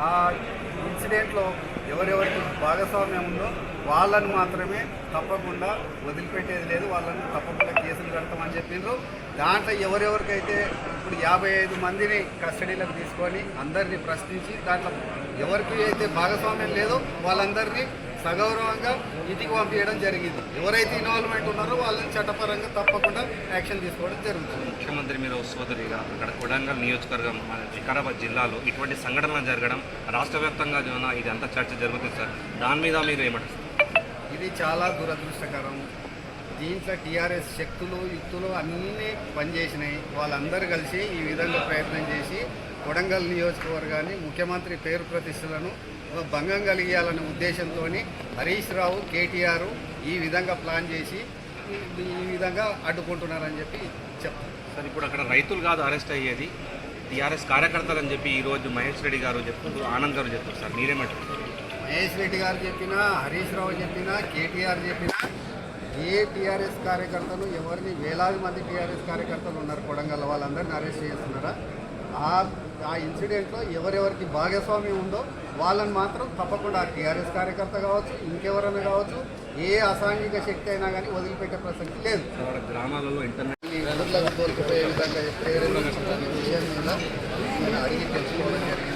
ఆ ఇన్సిడెంట్లో ఎవరెవరికి భాగస్వామ్యం ఉందో వాళ్ళని మాత్రమే తప్పకుండా వదిలిపెట్టేది లేదు. వాళ్ళని తప్పకుండా కేసులు కడతామని చెప్పిండ్రు. దాంట్లో ఎవరెవరికైతే ఇప్పుడు యాభై ఐదు మందిని కస్టడీలోకి తీసుకొని అందరినీ ప్రశ్నించి దాంట్లో ఎవరికి అయితే భాగస్వామ్యం లేదో వాళ్ళందరినీ సగౌరవంగా ఇంటికి పంపించడం జరిగింది. ఎవరైతే ఇన్వాల్వ్మెంట్ ఉన్నారో వాళ్ళని చట్టపరంగా తప్పకుండా యాక్షన్ తీసుకోవడం జరుగుతుంది. ముఖ్యమంత్రి మీద సోదరిగా అక్కడ కొడంగల్ నియోజకవర్గం మన వికారాబాద్ జిల్లాలో ఇటువంటి సంఘటనలు జరగడం రాష్ట్ర వ్యాప్తంగా ఇది అంతా చర్చ జరుగుతుంది సార్. దాని మీద మీరు ఏమంటారు? ఇది చాలా దురదృష్టకరం. దీంట్లో టీఆర్ఎస్ శక్తులు యుక్తులు అన్నీ పనిచేసినాయి. వాళ్ళందరూ కలిసి ఈ విధంగా ప్రయత్నం చేసి కొడంగల్ నియోజకవర్గాన్ని ముఖ్యమంత్రి పేరు ప్రతిష్టలను భంగం కలిగేయాలనే ఉద్దేశంతో హరీష్ రావు కేటీఆర్ ఈ విధంగా ప్లాన్ చేసి ఈ- విధంగా అడ్డుకుంటున్నారని చెప్పి చెప్తారు సార్ ఇప్పుడు అక్కడ రైతులు కాదు అరెస్ట్ అయ్యేది. టీఆర్ఎస్ కార్యకర్తలు అని చెప్పి ఈరోజు మహేష్ రెడ్డి గారు చెప్తున్నారు ఆనంద్ గారు చెప్తారు సార్. మీరేమంటారు? మహేష్ రెడ్డి గారు చెప్పినా హరీష్ రావు చెప్పినా కేటీఆర్ చెప్పినా ఏ టీఆర్ఎస్ కార్యకర్తలు ఎవరిని వేలాది మంది టీఆర్ఎస్ కార్యకర్తలు ఉన్నారు కొడంగల్ వాళ్ళందరిని అరెస్ట్ చేస్తున్నారా? ఆ ఆ ఇన్సిడెంట్లో ఎవరెవరికి భాగస్వామ్యం ఉందో వాళ్ళని మాత్రం తప్పకుండా టీఆర్ఎస్ కార్యకర్త కావచ్చు ఇంకెవరైనా కావచ్చు ఏ అసాంఘిక శక్తి అయినా కానీ వదిలిపెట్టే ప్రసక్తి లేదు. గ్రామాలలో ఇంటర్నెట్ విధంగా విషయం మీద నేను అడిగి తెలుసుకోవడం జరిగింది.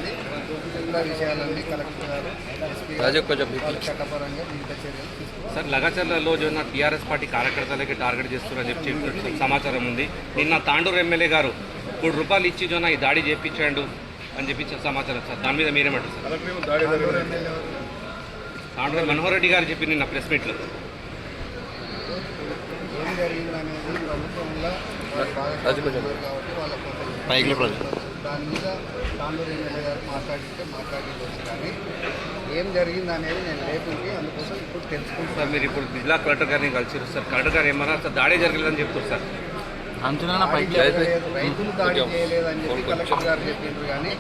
మిగతా విషయాలన్నీ కలెక్టర్ గారు ఎస్పీ గారు వాళ్ళ చట్టపరంగా మిగతా చర్యలు తీసుకుంటారు సార్ లగచర్లలో జోన్న టీఆర్ఎస్ పార్టీ కార్యకర్తలకి టార్గెట్ చేస్తున్నారని చెప్పి సమాచారం ఉంది. నిన్న తాండూరు ఎమ్మెల్యే గారు కోటి రూపాయలు ఇచ్చి జోన్న ఈ దాడి చేయించాడు అని చెప్పి సమాచారం సార్. దాని మీద మీరేమంటారు సార్? తాండూరు మనోహర్ రెడ్డి గారు చెప్పి నిన్న ప్రెస్ మీట్లో. ఏం జరిగింది అనేది ప్రభుత్వంలో వాళ్ళు దాని మీద తాండూరు ఎమ్మెల్యే గారు మాట్లాడితే మాట్లాడేది కానీ ఏం జరిగింది అనేది నేను లేకుంటే అందుకోసం ఇప్పుడు తెలుసుకుంటాను సార్ మీరు ఇప్పుడు జిల్లా కలెక్టర్ గారిని కలిసిరు సార్. కలెక్టర్ గారు ఏమన్నారు సార్ దాడి జరగలేదని చెప్తారు సార్. జరగలేదు, రైతులు దాడి చేయలేదని చెప్పి కలెక్టర్ గారు చెప్పిండ్రు కానీ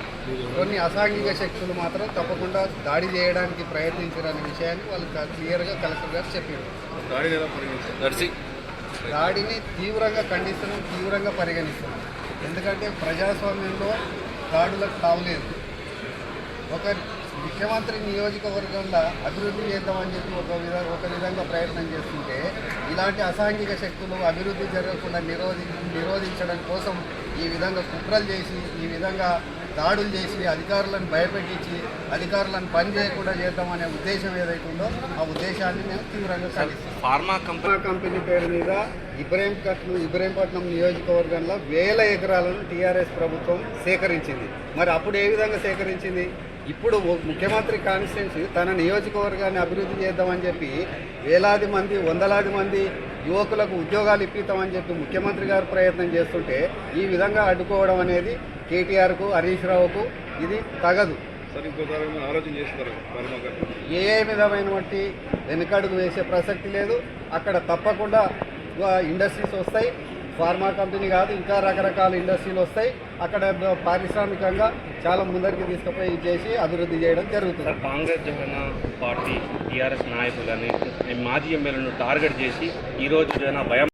కొన్ని అసాంఘిక శక్తులు మాత్రం తప్పకుండా దాడి చేయడానికి ప్రయత్నించారనే విషయాన్ని వాళ్ళు క్లియర్గా కలెక్టర్ గారు చెప్పిండ్రు. దాడిని తీవ్రంగా ఖండిస్తున్నాం తీవ్రంగా పరిగణిస్తున్నాం. ఎందుకంటే ప్రజాస్వామ్యంలో దాడులకు తావులేదు. ఒక ముఖ్యమంత్రి నియోజకవర్గంలో అభివృద్ధి చేద్దామని చెప్పి ఒక విధంగా ఒక విధంగా ప్రయత్నం చేస్తుంటే ఇలాంటి అసాంఘిక శక్తులు అభివృద్ధి జరగకుండా నిరోధి నిరోధించడం కోసం ఈ విధంగా కుట్రలు చేసి ఈ విధంగా దాడులు చేసి అధికారులను భయపెట్టించి అధికారులను పని చేయకుండా చేద్దామనే ఉద్దేశం ఏదైతే ఉందో ఆ ఉద్దేశాన్ని మేము తీవ్రంగా ఖండిస్తున్నాం. ఫార్మా కంపెనీ కంపెనీ పేరు మీద ఇబ్రహీంపట్నం ఇబ్రహీంపట్నం నియోజకవర్గంలో వేల ఎకరాలను టీఆర్ఎస్ ప్రభుత్వం సేకరించింది. మరి అప్పుడు ఏ విధంగా సేకరించింది? ఇప్పుడు ముఖ్యమంత్రి కాన్స్టిట్యున్సీ తన నియోజకవర్గాన్ని అభివృద్ధి చేద్దామని చెప్పి వేలాది మంది వందలాది మంది యువకులకు ఉద్యోగాలు ఇప్పిస్తామని చెప్పి ముఖ్యమంత్రి గారు ప్రయత్నం చేస్తుంటే ఈ విధంగా అడ్డుకోవడం అనేది కేటీఆర్కు హరీష్ రావుకు ఇది తగదు. ఏ విధమైనటువంటి వెనుకడుగు వేసే ప్రసక్తి లేదు. అక్కడ తప్పకుండా ఇండస్ట్రీస్ వస్తాయి. ఫార్మా కంపెనీ కాదు ఇంకా రకరకాల ఇండస్ట్రీలు వస్తాయి. అక్కడ పారిశ్రామికంగా చాలా ముందరికి తీసుకుపోయి చేసి అభివృద్ధి చేయడం జరుగుతుంది. కాంగ్రెస్ జగన్ పార్టీ టీఆర్ఎస్ నాయకులని మాజీ ఎమ్మెల్యేలను టార్గెట్ చేసి ఈరోజు జన భయం